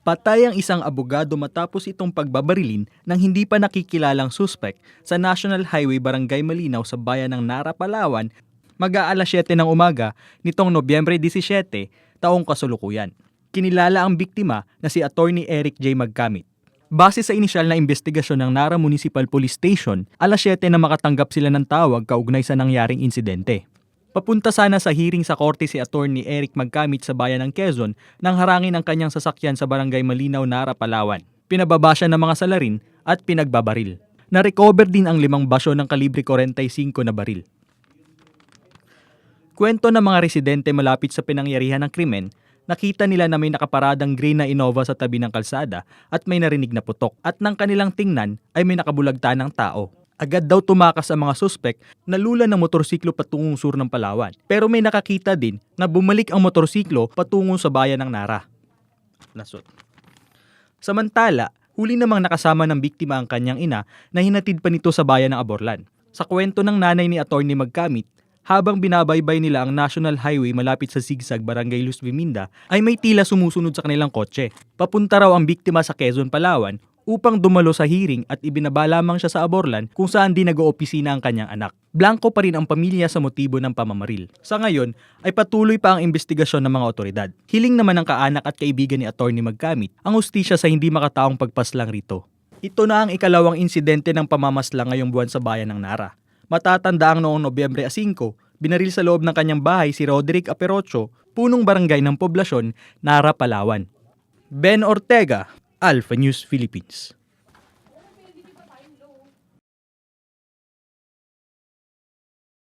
Patay ang isang abogado matapos itong pagbabarilin ng hindi pa nakikilalang suspect sa National Highway Barangay Malinaw sa bayan ng Nara, Palawan, mag-aalas 7 ng umaga nitong Nobyembre 17, taong kasulukuyan. Kinilala ang biktima na si Attorney Eric J. Magkamit. Base sa inisyal na investigasyon ng Nara Municipal Police Station, alas 7 na makatanggap sila ng tawag kaugnay sa nangyaring insidente. Papunta sana sa hearing sa korte si Attorney Eric Magkamit sa bayan ng Quezon nang harangin ang kanyang sasakyan sa barangay Malinaw, Nara, Palawan. Pinababa siya ng mga salarin at pinagbabaril. Na-recover din ang limang basyo ng kalibre 45 na baril. Kwento ng mga residente malapit sa pinangyarihan ng krimen, nakita nila na may nakaparadang green na Innova sa tabi ng kalsada at may narinig na putok at nang kanilang tingnan ay may nakabulagta ng tao. Agad daw tumakas ang mga suspek na lula ng motorsiklo patungong sur ng Palawan. Pero may nakakita din na bumalik ang motorsiklo patungo sa bayan ng Nara. Lasot. Samantala, huli namang nakasama ng biktima ang kanyang ina na hinatid pa nito sa bayan ng Aborlan. Sa kwento ng nanay ni Attorney Magkamit, habang binabaybay nila ang National Highway malapit sa Sigsag, Barangay Luz Biminda, ay may tila sumusunod sa kanilang kotse. Papunta raw ang biktima sa Quezon, Palawan upang dumalo sa hearing at ibinaba lamang siya sa Aborlan kung saan di nag-oopisina ang kanyang anak. Blanco pa rin ang pamilya sa motibo ng pamamaril. Sa ngayon, ay patuloy pa ang investigasyon ng mga otoridad. Hiling naman ng kaanak at kaibigan ni Attorney Magkamit ang ustisya sa hindi makataong pagpaslang rito. Ito na ang ikalawang insidente ng pamamaslang ngayong buwan sa bayan ng Nara. Matatanda ang noong Nobyembre 5, binaril sa loob ng kanyang bahay si Roderick Aperocho, punong barangay ng poblasyon, Nara, Palawan. Ben Ortega, Alpha News Philippines.